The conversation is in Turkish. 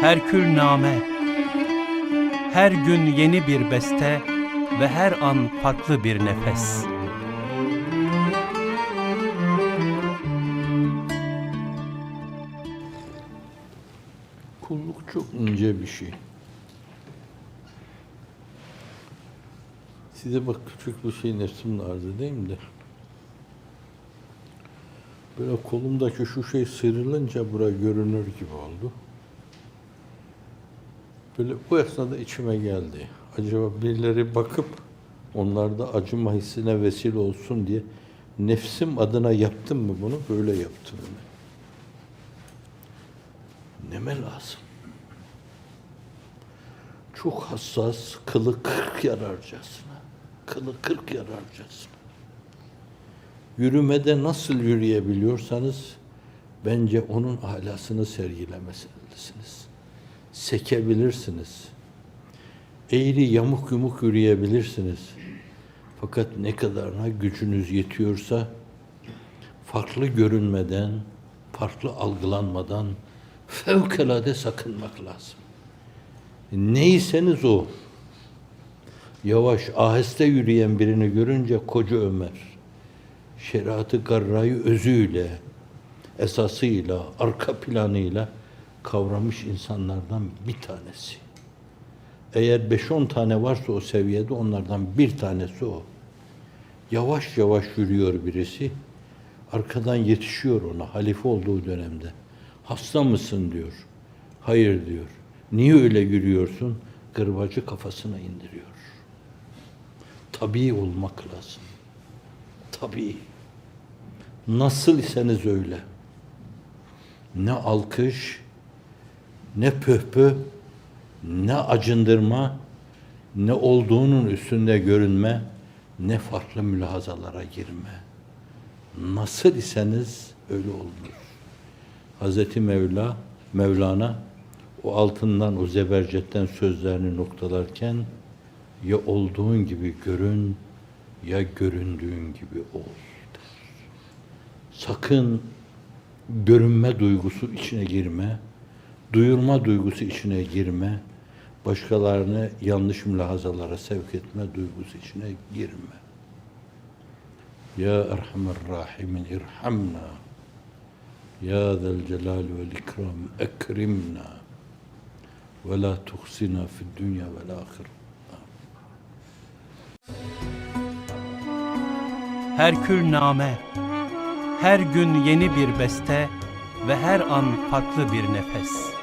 Herkül name Her gün yeni bir beste Ve her an farklı bir nefes Kulluk çok ince bir şey. Size bak küçük bir şey nefsimle arz edeyim de. Böyle kolumdaki şu şey sıyrılınca bura görünür gibi oldu. Böyle bu esnada içime geldi. Acaba birileri bakıp onlarda acıma hissine vesile olsun diye nefsim adına yaptım mı bunu? Böyle yaptım. Neme lazım? Çok hassas, kılı kırk yararcasına. Kılı kırk yararcasına. Yürümede nasıl yürüyebiliyorsanız bence onun alasını sergilemelisiniz. Sekebilirsiniz. Eğri yamuk yumuk yürüyebilirsiniz. Fakat ne kadarına gücünüz yetiyorsa farklı görünmeden, farklı algılanmadan fevkalade sakınmak lazım. Neyseniz o. Yavaş, aheste yürüyen birini görünce koca Ömer, şeriatı garrayı özüyle, esasıyla, arka planıyla kavramış insanlardan bir tanesi. Eğer beş on tane varsa o seviyede onlardan bir tanesi o. Yavaş yavaş yürüyor birisi. Arkadan yetişiyor ona halife olduğu dönemde. Hasta mısın diyor. Hayır diyor. Niye öyle yürüyorsun? Gırbacı kafasına indiriyor. Tabii olmak lazım. Tabii. Nasıl iseniz öyle. Ne alkış, ne pöhpö, ne acındırma, ne olduğunun üstünde görünme, ne farklı mülahazalara girme. Nasıl iseniz öyle olunur. Hazreti Mevla, Mevlana o altından, o zebercetten sözlerini noktalarken ya olduğun gibi görün ya göründüğün gibi ol der. Sakın görünme duygusu içine girme, duyurma duygusu içine girme, başkalarını yanlış mülahazalara sevk etme duygusu içine girme. Ya Erhamer Rahimin irhamna. Ya zel celal vel ikram ekrimna. Ve la tuhsina fid dünya vel ahire. Herkül name Her gün yeni bir beste Ve her an farklı bir nefes